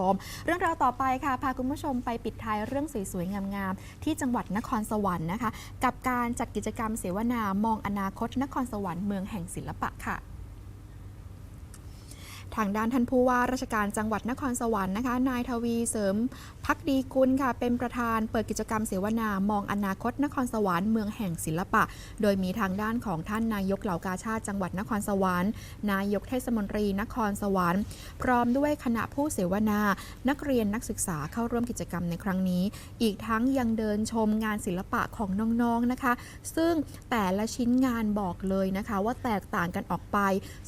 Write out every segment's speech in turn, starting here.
ชมเรื่องราวต่อไปค่ะ พาคุณผู้ชมไปปิดท้ายเรื่องสวยๆ งามๆ ที่จังหวัดนครสวรรค์นะคะ กับการจัดกิจกรรมเสวนามองอนาคตนครสวรรค์เมืองแห่งศิลปะค่ะ ทางด้านท่านผู้ว่าราชการจังหวัดนครสวรรค์นะคะ นายทวีเสริมพักดีกุลค่ะ เป็นประธานเปิดกิจกรรมเสวนามองอนาคตนครสวรรค์เมืองแห่งศิลปะ โดยมีทางด้านของท่านนายกเหล่ากาชาติจังหวัดนครสวรรค์ นายกเทศมนตรีนครสวรรค์ พร้อมด้วยคณะผู้เสวนา นักเรียนนักศึกษาเข้าร่วมกิจกรรมในครั้งนี้ อีกทั้งยังเดินชมงานศิลปะของน้องๆนะคะ ซึ่งแต่ละชิ้นงานบอกเลยนะคะ ว่าแตกต่างกันออกไป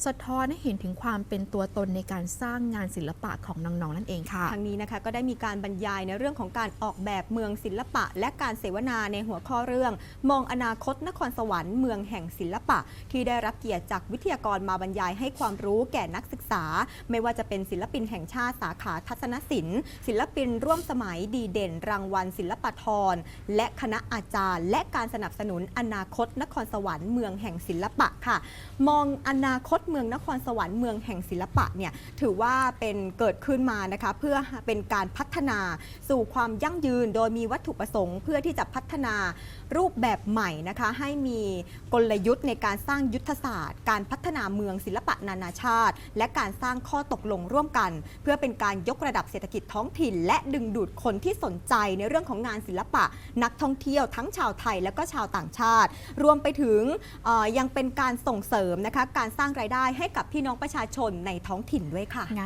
สะท้อนให้เห็นถึงความเป็นตัวตนในการสร้างงานศิลปะของน้องๆนั่นเองค่ะ ทางนี้นะคะก็ได้มีการบรรยายในเรื่องของการออกแบบเมืองศิลปะ และการเสวนาในหัวข้อเรื่อง มองอนาคตนครสวรรค์เมืองแห่งศิลปะ ที่ได้รับเกียรติจากวิทยากรมาบรรยายให้ความรู้แก่นักศึกษา ไม่ว่าจะเป็นศิลปินแห่งชาติสาขาทัศนศิลป์ ศิลปินร่วมสมัยดีเด่น รางวัล ศิลปทรและคณะอาจารย์ และการสนับสนุนอนาคตนครสวรรค์เมืองแห่งศิลปะค่ะ มองอนาคตเมืองนครสวรรค์เมืองแห่งศิลปะเนี่ยถือว่าเป็นเกิดขึ้นมานะคะเพื่อเป็นการพัฒนาสู่ความยั่งยืน โดยมีวัตถุประสงค์เพื่อที่จะพัฒนารูปแบบใหม่นะคะให้มีกลยุทธ์ในการสร้างยุทธศาสตร์ การพัฒนาเมืองศิลปะนานาชาติ และการสร้างข้อตกลงร่วมกัน เพื่อเป็นการยกระดับเศรษฐกิจท้องถิ่น และดึงดูดคนที่สนใจในเรื่องของงานศิลปะ นักท่องเที่ยวทั้งชาวไทยและก็ชาวต่างชาติ รวมไปถึงยังเป็นการส่งเสริมนะคะการสร้างรายได้ให้กับพี่น้องประชาชนในท้องถิ่นด้วยค่ะ งาน